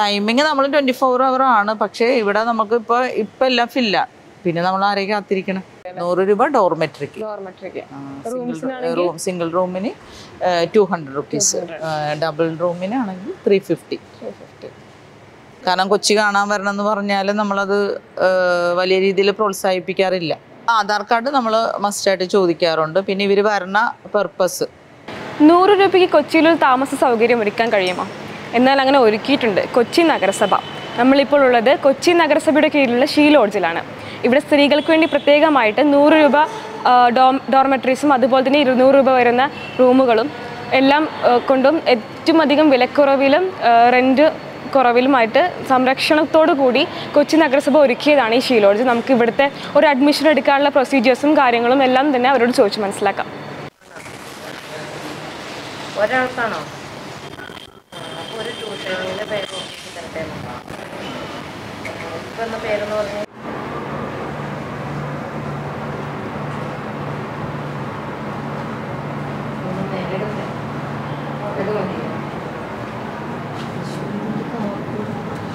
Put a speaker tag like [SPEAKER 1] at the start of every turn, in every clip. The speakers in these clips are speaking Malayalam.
[SPEAKER 1] ടൈമിങ് നമ്മൾ ട്വന്റി ഫോർ അവർ ആണ്. പക്ഷേ ഇവിടെ നമുക്ക് ഇപ്പൊ ഇപ്പൊ എല്ലാം ഫില്ല പിന്നെ നമ്മൾ ആരെയും കാത്തിരിക്കണം? നൂറ് രൂപ ഡോർമെട്രിക്ക്
[SPEAKER 2] ഡോർമെട്രിക്
[SPEAKER 1] റൂം സിംഗിൾ റൂമിന് ടു ഹൺഡ്രഡ് റുപ്പീസ് ഡബിൾ റൂമിനാണെങ്കിൽ ത്രീ ഫിഫ്റ്റി കാരണം കൊച്ചി കാണാൻ വരണം എന്ന് പറഞ്ഞാൽ നമ്മളത് വലിയ രീതിയിൽ പ്രോത്സാഹിപ്പിക്കാറില്ല. ആധാർ കാർഡ് നമ്മൾ മസ്റ്റായിട്ട് ചോദിക്കാറുണ്ട്. പിന്നെ ഇവർ വരണ പെർപ്പസ്
[SPEAKER 2] നൂറ് രൂപയ്ക്ക് കൊച്ചിയിൽ താമസ സൗകര്യം ഒരുക്കാൻ കഴിയുമോ? എന്നാൽ അങ്ങനെ ഒരുക്കിയിട്ടുണ്ട് കൊച്ചി നഗരസഭ. നമ്മളിപ്പോൾ ഉള്ളത് കൊച്ചി നഗരസഭയുടെ കീഴിലുള്ള ഷീ ലോഡ്ജിലാണ് ഇവിടെ സ്ത്രീകൾക്ക് വേണ്ടി പ്രത്യേകമായിട്ട് നൂറ് രൂപ ഡോം ഡോർമെട്രീസും അതുപോലെ തന്നെ ഇരുന്നൂറ് രൂപ വരുന്ന റൂമുകളും എല്ലാം കൊണ്ടും ഏറ്റവും അധികം വിലക്കുറവിലും റെന്റ് കുറവിലുമായിട്ട് സംരക്ഷണത്തോടു കൂടി കൊച്ചി നഗരസഭ ഒരുക്കിയതാണ് ഈ ഷീ ലോഡ്ജ് നമുക്ക് ഇവിടുത്തെ ഒരു അഡ്മിഷൻ എടുക്കാനുള്ള പ്രൊസീജിയേഴ്സും കാര്യങ്ങളും എല്ലാം തന്നെ അവരോട് ചോദിച്ച് മനസ്സിലാക്കാം.
[SPEAKER 3] ഒരാൾക്കാണോ? പേര് നോക്കിയിട്ട് തരട്ടെ ഇപ്പം എന്താ പേരെന്ന് പറഞ്ഞു?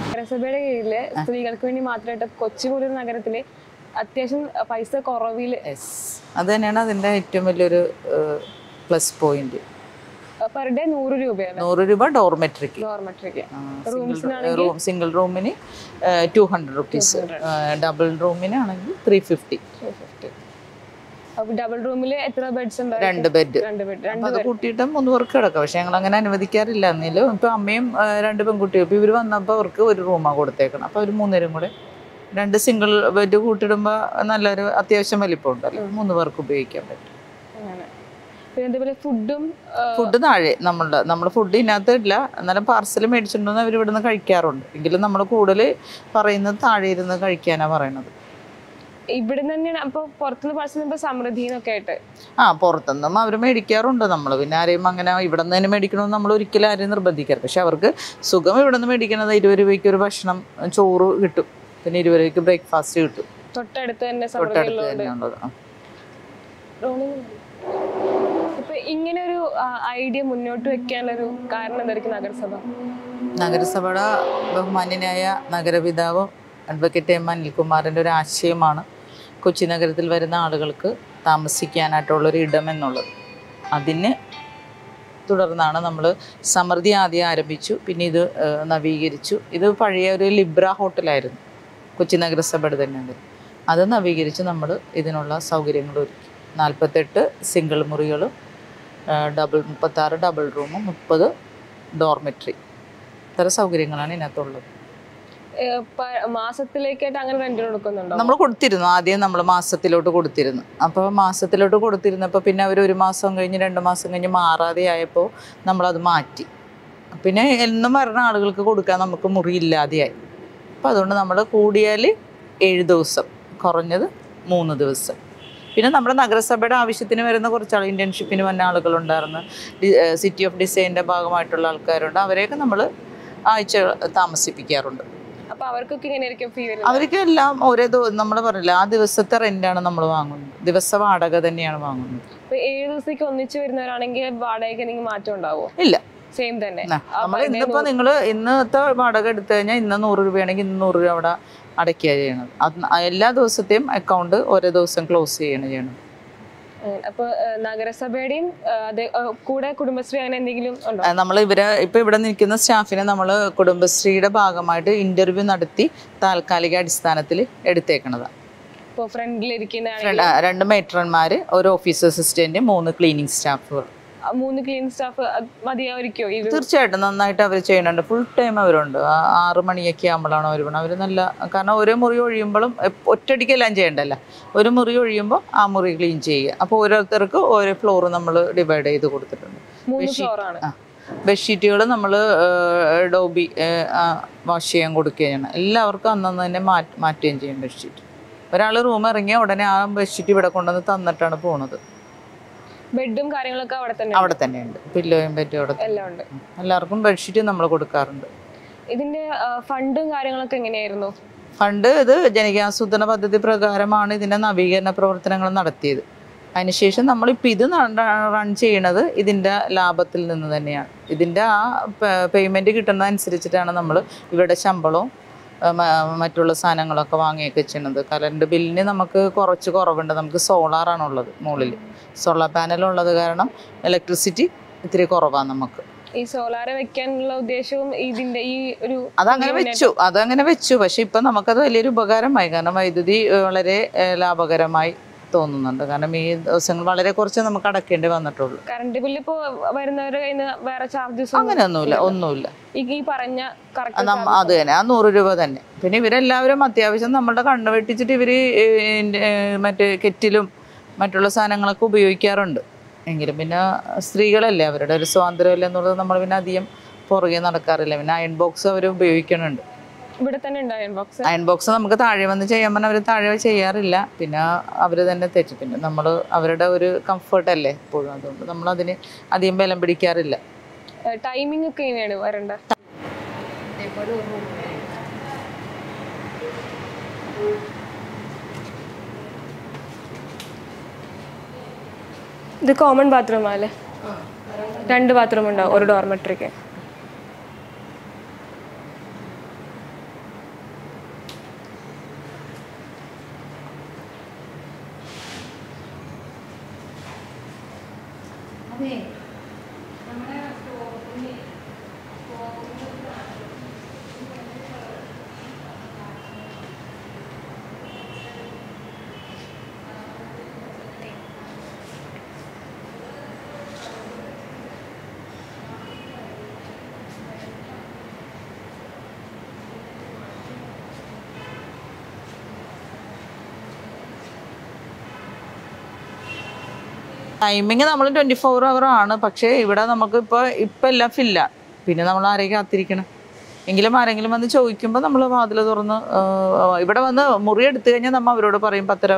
[SPEAKER 2] നഗരസഭയുടെ കീഴിൽ സ്ത്രീകൾക്ക് വേണ്ടി മാത്രമായിട്ട് കൊച്ചുകൂടി നഗരത്തിൽ അത്യാവശ്യം പൈസ കുറവിൽ
[SPEAKER 1] അത് തന്നെയാണ് അതിന്റെ ഏറ്റവും വലിയൊരു പ്ലസ് പോയിന്റ്
[SPEAKER 2] പെർ ഡേ നൂറ് രൂപയാണ്.
[SPEAKER 1] നൂറ് രൂപ ഡോർമെട്രിക്ക്
[SPEAKER 2] ഡോർമെട്രിക്ക്
[SPEAKER 1] റൂം സിംഗിൾ റൂമിന് ടു ഹൺഡ്രഡ് റുപ്പീസ് ഡബിൾ റൂമിനാണെങ്കിൽ ത്രീ ഫിഫ്റ്റി
[SPEAKER 2] ഡബിൾ റൂമിൽ എത്ര ബെഡ്സ് ഉണ്ട്
[SPEAKER 1] രണ്ട് ബെഡ്
[SPEAKER 2] രണ്ട് ബെഡ്
[SPEAKER 1] അത് കൂട്ടിയിട്ട് മൂന്ന് പേർക്ക് കിടക്കാം. പക്ഷെ ഞങ്ങൾ അങ്ങനെ അനുവദിക്കാറില്ല. എന്നാലും ഇപ്പൊ അമ്മയും രണ്ട് പെൺകുട്ടിയും. ഇപ്പൊ വന്നപ്പോ വന്നപ്പോൾ അവർക്ക് ഒരു റൂമാണ് കൊടുത്തേക്കണം. അപ്പൊ അവർ മൂന്നുപേരും കൂടെ രണ്ട് സിംഗിൾ ബെഡ് കൂട്ടിടുമ്പോ നല്ലൊരു അത്യാവശ്യം വലിപ്പം ഉണ്ടല്ലോ മൂന്ന് പേർക്ക് ഉപയോഗിക്കാൻ പറ്റും.
[SPEAKER 2] പിന്നെ അതേപോലെ ഫുഡും
[SPEAKER 1] ഫുഡ് താഴെ നമ്മളുടെ നമ്മൾ ഫുഡ് ഇതിനകത്ത് ഇല്ല എന്നാലും പാർസൽ മേടിച്ചിട്ടുണ്ടെന്ന് അവർ ഇവിടുന്ന് കഴിക്കാറുണ്ട്. എങ്കിലും നമ്മൾ കൂടുതൽ പറയുന്നത് താഴെ ഇരുന്ന് കഴിക്കാനാണ് പറയണത്.
[SPEAKER 2] തന്നെയാണ്. അപ്പോൾ പുറത്തുനിന്ന് പാഴ്സൽ ഇപ്പൊ സമൃദ്ധി എന്നൊക്കെ ആയിട്ട്?
[SPEAKER 1] ആ പുറത്തുനിന്നും അവർ മേടിക്കാറുണ്ട് നമ്മൾ പിന്നെ ആരെയും അങ്ങനെ ഇവിടെ നിന്ന് തന്നെ മേടിക്കണമെന്ന് നമ്മൾ ഒരിക്കലും ആരെയും നിർബന്ധിക്കാറ് പക്ഷെ അവർക്ക് സുഖം ഇവിടെ നിന്ന് മേടിക്കണത് ഇരുപത് രൂപയ്ക്ക് ഒരു ഭക്ഷണം ചോറ് കിട്ടും. പിന്നെ ഇരുപത് രൂപയ്ക്ക് ബ്രേക്ക്ഫാസ്റ്റ് കിട്ടും.
[SPEAKER 2] തൊട്ടടുത്ത് തന്നെ
[SPEAKER 1] തൊട്ടടുത്ത് തന്നെയുള്ളത് ആ.
[SPEAKER 2] ഇങ്ങനെ ഒരു ഐഡിയ മുന്നോട്ട് വെക്കാനുള്ളൊരു കാരണം എന്തായിരിക്കും നഗരസഭ?
[SPEAKER 1] നഗരസഭയുടെ ബഹുമാന്യനായ നഗരപിതാവ് അഡ്വക്കേറ്റ് എം അനിൽകുമാറിന്റെ ഒരു ആശയമാണ് കൊച്ചി നഗരത്തിൽ വരുന്ന ആളുകൾക്ക് താമസിക്കാനായിട്ടുള്ളൊരു ഇടമെന്നുള്ളത് അതിന് തുടർന്നാണ് നമ്മൾ സമൃദ്ധി ആദ്യം ആരംഭിച്ചു പിന്നെ ഇത് നവീകരിച്ചു. ഇത് പഴയ ഒരു ലിബ്ര ഹോട്ടലായിരുന്നു കൊച്ചി നഗരസഭയുടെ തന്നെ അത് നവീകരിച്ച് നമ്മൾ ഇതിനുള്ള സൗകര്യങ്ങൾ ഒരുക്കി നാൽപ്പത്തെട്ട് സിംഗിൾ മുറികളും ഡബിൾ മുപ്പത്താറ് ഡബിൾ റൂമും മുപ്പത് ഡോർമെട്രി ഇത്തരം സൗകര്യങ്ങളാണ് ഇതിനകത്തുള്ളത്.
[SPEAKER 2] മാസത്തിലേക്കായിട്ട് അങ്ങനെ റെന്റ് കൊടുക്കുന്നുണ്ടോ?
[SPEAKER 1] നമ്മൾ കൊടുത്തിരുന്നു. ആദ്യം നമ്മൾ മാസത്തിലോട്ട് കൊടുത്തിരുന്നു. അപ്പോൾ മാസത്തിലോട്ട് കൊടുത്തിരുന്നപ്പോൾ പിന്നെ അവർ ഒരു മാസം കഴിഞ്ഞ് രണ്ട് മാസം കഴിഞ്ഞ് മാറാതെ ആയപ്പോൾ നമ്മളത് മാറ്റി. പിന്നെ എന്നും വരുന്ന ആളുകൾക്ക് കൊടുക്കാൻ നമുക്ക് മുറി ഇല്ലാതെയായി. അപ്പോൾ അതുകൊണ്ട് നമ്മൾ കൂടിയാൽ ഏഴ് ദിവസം കുറഞ്ഞത് മൂന്ന് ദിവസം. പിന്നെ നമ്മുടെ നഗരസഭയുടെ ആവശ്യത്തിന് വരുന്ന കുറച്ച് ആൾ ഇന്റേൺഷിപ്പിന് വന്ന ആളുകളുണ്ടായിരുന്നു. സിറ്റി ഓഫ് ഡിസൈനിന്റെ ഭാഗമായിട്ടുള്ള ആൾക്കാരുണ്ട്. അവരെയൊക്കെ നമ്മൾ ആഴ്ച താമസിപ്പിക്കാറുണ്ട്. അവർക്ക് എല്ലാം ഒരേ നമ്മൾ പറഞ്ഞില്ല ആ ദിവസത്തെ റെന്റാണ് നമ്മൾ വാങ്ങുന്നത്. ദിവസ വാടക തന്നെയാണ് വാങ്ങുന്നത്.
[SPEAKER 2] ഏഴ് ദിവസത്തേക്ക് ഒന്നിച്ച് വരുന്നവരാണെങ്കിൽ വാടകയ്ക്ക് എന്തെങ്കിലും മാറ്റം ഉണ്ടാവോ?
[SPEAKER 1] ഇല്ല.
[SPEAKER 2] സെയിം തന്നെ.
[SPEAKER 1] നമ്മൾ ഇന്നിപ്പോ നിങ്ങൾ ഇന്നത്തെ വാടക എടുത്തു കഴിഞ്ഞാൽ ഇന്ന് നൂറ് രൂപയാണെങ്കിൽ ഇന്ന് നൂറ് രൂപ അവിടെ അടയ്ക്കുക ചെയ്യണത്. അത് എല്ലാ ദിവസത്തെയും അക്കൗണ്ട് ഓരോ ദിവസം ക്ലോസ് ചെയ്യണം ചെയ്യണം.
[SPEAKER 2] അപ്പൊ നഗരസഭയുടെയും കൂടെ കുടുംബശ്രീ അങ്ങനെ എന്തെങ്കിലും
[SPEAKER 1] നമ്മൾ ഇവരെ ഇപ്പൊ ഇവിടെ നിൽക്കുന്ന സ്റ്റാഫിനെ നമ്മൾ കുടുംബശ്രീയുടെ ഭാഗമായിട്ട് ഇന്റർവ്യൂ നടത്തി താൽക്കാലിക അടിസ്ഥാനത്തിൽ എടുത്തേക്കണതാണ്
[SPEAKER 2] ഫ്രണ്ടിലിരിക്കുന്ന
[SPEAKER 1] രണ്ട് രണ്ട് ഒരു ഓഫീസ് അസിസ്റ്റന്റ് മൂന്ന് ക്ലീനിങ് സ്റ്റാഫുകൾ
[SPEAKER 2] മൂന്ന് ക്ലീൻ സ്റ്റാഫ് മതിയായിരിക്കോ
[SPEAKER 1] തീർച്ചയായിട്ടും നന്നായിട്ട് അവർ ചെയ്യുന്നുണ്ട്. ഫുൾ ടൈം അവരുണ്ട്. ആറ് മണിയൊക്കെ ആകുമ്പോഴാണ് അവർ വേണം അവർ നല്ല കാരണം ഓരോ മുറി ഒഴിയുമ്പോഴും ഒറ്റടിക്കെല്ലാം ചെയ്യണ്ടല്ല. ഒരു മുറി ഒഴിയുമ്പോൾ ആ മുറി ക്ലീൻ ചെയ്യുക. അപ്പോൾ ഓരോരുത്തർക്ക് ഓരോ ഫ്ലോർ നമ്മൾ ഡിവൈഡ് ചെയ്ത് കൊടുത്തിട്ടുണ്ട്. ബെഡ്ഷീറ്റുകൾ നമ്മൾ ഡോബി വാഷ് ചെയ്യാൻ കൊടുക്കുകയാണ്. എല്ലാവർക്കും അന്നന്ന് തന്നെ മാറ്റി മാറ്റുകയും ചെയ്യും ബെഡ്ഷീറ്റ് ഒരാൾ റൂം ഇറങ്ങിയ ഉടനെ ആ ബെഡ്ഷീറ്റ് ഇവിടെ കൊണ്ടുവന്ന് തന്നിട്ടാണ് പോണത്.
[SPEAKER 2] ബെഡും കാര്യങ്ങളൊക്കെ അവിടെ തന്നെ
[SPEAKER 1] അവിടെ തന്നെയുണ്ട് പില്ലോയും ബെഡും അവിടെ തന്നെ.
[SPEAKER 2] എല്ലാം ഉണ്ട്.
[SPEAKER 1] എല്ലാവർക്കും ബെഡ്ഷീറ്റ് നമ്മൾ കൊടുക്കാറുണ്ട്.
[SPEAKER 2] ഇതിന്റെ ഫണ്ടും കാര്യങ്ങളൊക്കെ എങ്ങനെയായിരുന്നു?
[SPEAKER 1] ഫണ്ട് ഇത് ജനകീയാസൂത്രണ പദ്ധതി പ്രകാരമാണ് ഇതിന്റെ നവീകരണ പ്രവർത്തനങ്ങൾ നടത്തിയത്. അതിനുശേഷം നമ്മളിപ്പോൾ ഇത് റൺ ചെയ്യണത് ഇതിന്റെ ലാഭത്തിൽ നിന്ന് തന്നെയാണ്. ഇതിന്റെ ആ പേയ്മെന്റ് കിട്ടുന്നതനുസരിച്ചിട്ടാണ് നമ്മൾ ഇവിടെ ശമ്പളവും മറ്റുള്ള സാധനങ്ങളൊക്കെ വാങ്ങിയൊക്കെ ചെയ്യുന്നത്. കറണ്ട് ബില്ലിന് നമുക്ക് കുറച്ച് കുറവുണ്ട്. നമുക്ക് സോളാറാണുള്ളത് മുകളിൽ സോളാർ പാനൽ ഉള്ളത് കാരണം ഇലക്ട്രിസിറ്റി ഇത്തിരി കുറവാണ് നമുക്ക്.
[SPEAKER 2] ഈ സോളാർ വെക്കാനുള്ള ഉദ്ദേശവും ഇതിന്റെ ഈ ഒരു
[SPEAKER 1] അതങ്ങനെ വെച്ചു അതങ്ങനെ വെച്ചു. പക്ഷെ ഇപ്പം നമുക്കത് വലിയൊരു ഉപകാരമായി. കാരണം വൈദ്യുതി വളരെ ലാഭകരമായി തോന്നുന്നുണ്ട്. കാരണം ഈ ദിവസങ്ങൾ വളരെ കുറച്ച് നമുക്ക് അടക്കേണ്ടി വന്നിട്ടുള്ളൂ.
[SPEAKER 2] കറണ്ട് ബില്ല് ഇപ്പോ വരുന്നവരുടെ കയ്യിൽ നിന്ന് വേറെ ചാർജസ്
[SPEAKER 1] അങ്ങനെയൊന്നുമില്ല ഒന്നുമില്ല.
[SPEAKER 2] ഈ പറഞ്ഞ
[SPEAKER 1] അത് തന്നെ ആ നൂറ് രൂപ തന്നെ. പിന്നെ ഇവരെല്ലാവരും അത്യാവശ്യം നമ്മളുടെ കണ്ണ് വെട്ടിച്ചിട്ട് ഇവർ മറ്റേ കെറ്റിലും മറ്റുള്ള സാധനങ്ങളൊക്കെ ഉപയോഗിക്കാറുണ്ട്. എങ്കിലും പിന്നെ സ്ത്രീകളല്ലേ അവരുടെ ഒരു സ്വാതന്ത്ര്യമല്ലേ എന്നുള്ളത് നമ്മൾ പിന്നെ അധികം പുറകെ നടക്കാറില്ല. പിന്നെ അയൺ ബോക്സ് അവർ ഉപയോഗിക്കുന്നുണ്ട്.
[SPEAKER 2] ഇവിടെ തന്നെ ഉണ്ട് അയൺ ബോക്സ്
[SPEAKER 1] അയൺ ബോക്സ് നമുക്ക് താഴെ വന്ന് ചെയ്യാൻ പറഞ്ഞാൽ അവർ താഴെ ചെയ്യാറില്ല. പിന്നെ അവർ തന്നെ തെറ്റി. പിന്നെ നമ്മൾ അവരുടെ ഒരു കംഫർട്ട് അല്ലേ എപ്പോഴും. അതുകൊണ്ട് നമ്മൾ അതിന് അധികം ബലം പിടിക്കാറില്ല.
[SPEAKER 2] ടൈമിംഗ് ഒക്കെ എങ്ങനെയാണ് വരണ്ട?
[SPEAKER 3] Thank ഒരു room ഉണ്ട്.
[SPEAKER 2] ഇത് കോമൺ ബാത്റൂം അല്ലേ? രണ്ട് ബാത്റൂം ഉണ്ടാവും ഒരു ഡോർമെട്രിക്ക്
[SPEAKER 1] ടൈമിങ് നമ്മൾ ട്വന്റി ഫോർ അവർ ആണ്. പക്ഷേ ഇവിടെ നമുക്ക് ഇപ്പോൾ ഇപ്പം എല്ലാം ഫില്ല പിന്നെ നമ്മൾ ആരെയും കാത്തിരിക്കണം? എങ്കിലും ആരെങ്കിലും വന്ന് ചോദിക്കുമ്പോൾ നമ്മൾ വാതിൽ തുറന്ന് ഇവിടെ വന്ന് മുറി എടുത്തു കഴിഞ്ഞാൽ നമ്മൾ അവരോട് പറയും പത്തര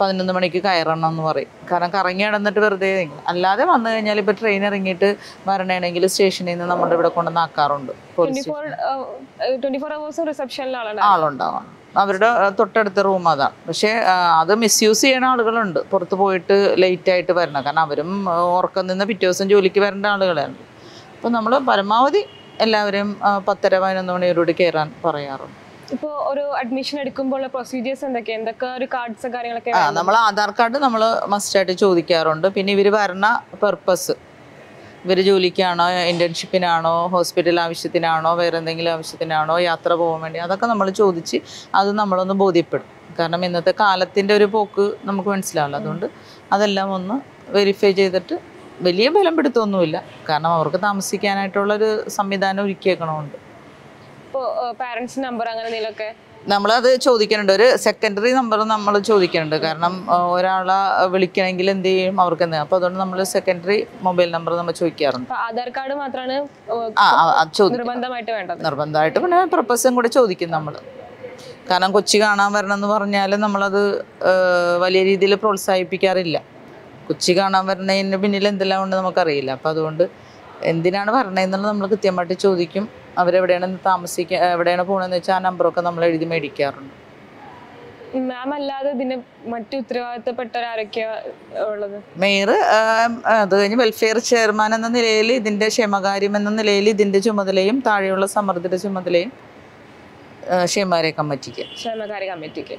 [SPEAKER 1] പതിനൊന്ന് മണിക്ക് കയറണം എന്ന് പറയും. കാരണം കറങ്ങി നടന്നിട്ട് വെറുതെ അല്ലാതെ വന്നു കഴിഞ്ഞാൽ ഇപ്പോൾ ട്രെയിൻ ഇറങ്ങിയിട്ട് വരണമെങ്കിൽ സ്റ്റേഷനിൽ നിന്ന് നമ്മുടെ ഇവിടെ കൊണ്ടുവന്ന് ആക്കാറുണ്ട്.
[SPEAKER 2] ട്വന്റി ട്വന്റി
[SPEAKER 1] ആളുണ്ടാവാം. അവരുടെ തൊട്ടടുത്ത റൂം അതാണ് പക്ഷേ അത് മിസ്യൂസ് ചെയ്യണ ആളുകളുണ്ട്. പുറത്ത് പോയിട്ട് ലേറ്റ് ആയിട്ട് വരണം. കാരണം അവരും ഉറക്കം നിന്ന് പിറ്റേ ദിവസം ജോലിക്ക് വരേണ്ട ആളുകളാണ്. അപ്പോൾ നമ്മൾ പരമാവധി എല്ലാവരെയും പത്തര പതിനൊന്ന് മണിയോടുകൂടി കയറാൻ പറയാറുണ്ട്.
[SPEAKER 2] ഇപ്പോൾ ഒരു അഡ്മിഷൻ എടുക്കുമ്പോൾ പ്രൊസീജിയേഴ്സ് എന്തൊക്കെ എന്തൊക്കെ ഒരു കാർഡ്സ് കാര്യങ്ങളൊക്കെ
[SPEAKER 1] നമ്മൾ ആധാർ കാർഡ് നമ്മൾ മസ്റ്റായിട്ട് ചോദിക്കാറുണ്ട്. പിന്നെ ഇവർ വരണ പെർപ്പസ് ഇവർ ജോലിക്കാണോ? ഇന്റേൺഷിപ്പിനാണോ ഹോസ്പിറ്റൽ ആവശ്യത്തിനാണോ? വേറെ എന്തെങ്കിലും ആവശ്യത്തിനാണോ? യാത്ര പോകാൻ വേണ്ടി? അതൊക്കെ നമ്മൾ ചോദിച്ച് അത് നമ്മളൊന്ന് ബോധ്യപ്പെടും. കാരണം ഇന്നത്തെ കാലത്തിന്റെ ഒരു പോക്ക് നമുക്ക് മനസ്സിലാവില്ല. അതുകൊണ്ട് അതെല്ലാം ഒന്ന് വെരിഫൈ ചെയ്തിട്ട് വലിയ ബലം പിടുത്തമൊന്നുമില്ല കാരണം അവർക്ക് താമസിക്കാനായിട്ടുള്ളൊരു സംവിധാനം ഒരുക്കിയേക്കണമുണ്ട്.
[SPEAKER 2] ഇപ്പോൾ പാരൻസ് നമ്പർ അങ്ങനെ എന്തെങ്കിലുമൊക്കെ
[SPEAKER 1] നമ്മളത് ചോദിക്കുന്നുണ്ട്. ഒരു സെക്കൻഡറി നമ്പർ നമ്മൾ ചോദിക്കുന്നുണ്ട്. കാരണം ഒരാളെ വിളിക്കണമെങ്കിൽ എന്ത് ചെയ്യും അവർക്ക് എന്ത് അപ്പോൾ അതുകൊണ്ട് നമ്മൾ സെക്കൻഡറി മൊബൈൽ നമ്പർ നമ്മൾ ചോദിക്കാറുണ്ട്.
[SPEAKER 2] ആധാർ കാർഡ് മാത്രമാണ് നിർബന്ധമായിട്ട് വേണ്ടത്?
[SPEAKER 1] നിർബന്ധമായിട്ട് പിന്നെ പ്രപ്പസും കൂടെ ചോദിക്കും നമ്മൾ കാരണം കൊച്ചി കാണാൻ വരണം എന്ന് പറഞ്ഞാൽ നമ്മളത് വലിയ രീതിയിൽ പ്രോത്സാഹിപ്പിക്കാറില്ല. കൊച്ചി കാണാൻ വരണതിന് പിന്നിൽ എന്തെല്ലാം ഉണ്ട് നമുക്കറിയില്ല. അപ്പോൾ അതുകൊണ്ട് എന്തിനാണ് പറഞ്ഞതെന്നുള്ളത് നമ്മൾ കൃത്യമായിട്ട് ചോദിക്കും. അവരെവിടെയാണ് താമസിക്കുക എവിടെയാണ് പോകണമെന്ന് വെച്ചാൽ ആ നമ്പറൊക്കെ നമ്മൾ എഴുതി മേടിക്കാറുണ്ട്.
[SPEAKER 2] മാം അല്ലാതെ ഇതിന് മറ്റു ഉത്തരവാദിത്തപ്പെട്ടവരാരൊക്കെയാ ഉള്ളത്?
[SPEAKER 1] മേയർ അത് കഴിഞ്ഞ് വെൽഫെയർ ചെയർമാൻ എന്ന നിലയിൽ ഇതിന്റെ ക്ഷേമകാര്യം എന്ന നിലയിൽ ഇതിന്റെ ചുമതലയും താഴെയുള്ള സമ്മർദ്ദയുടെ ചുമതലയും ക്ഷേമകാര്യ കമ്മിറ്റിക്ക്.
[SPEAKER 2] ക്ഷേമകാര്യ കമ്മിറ്റിക്ക്.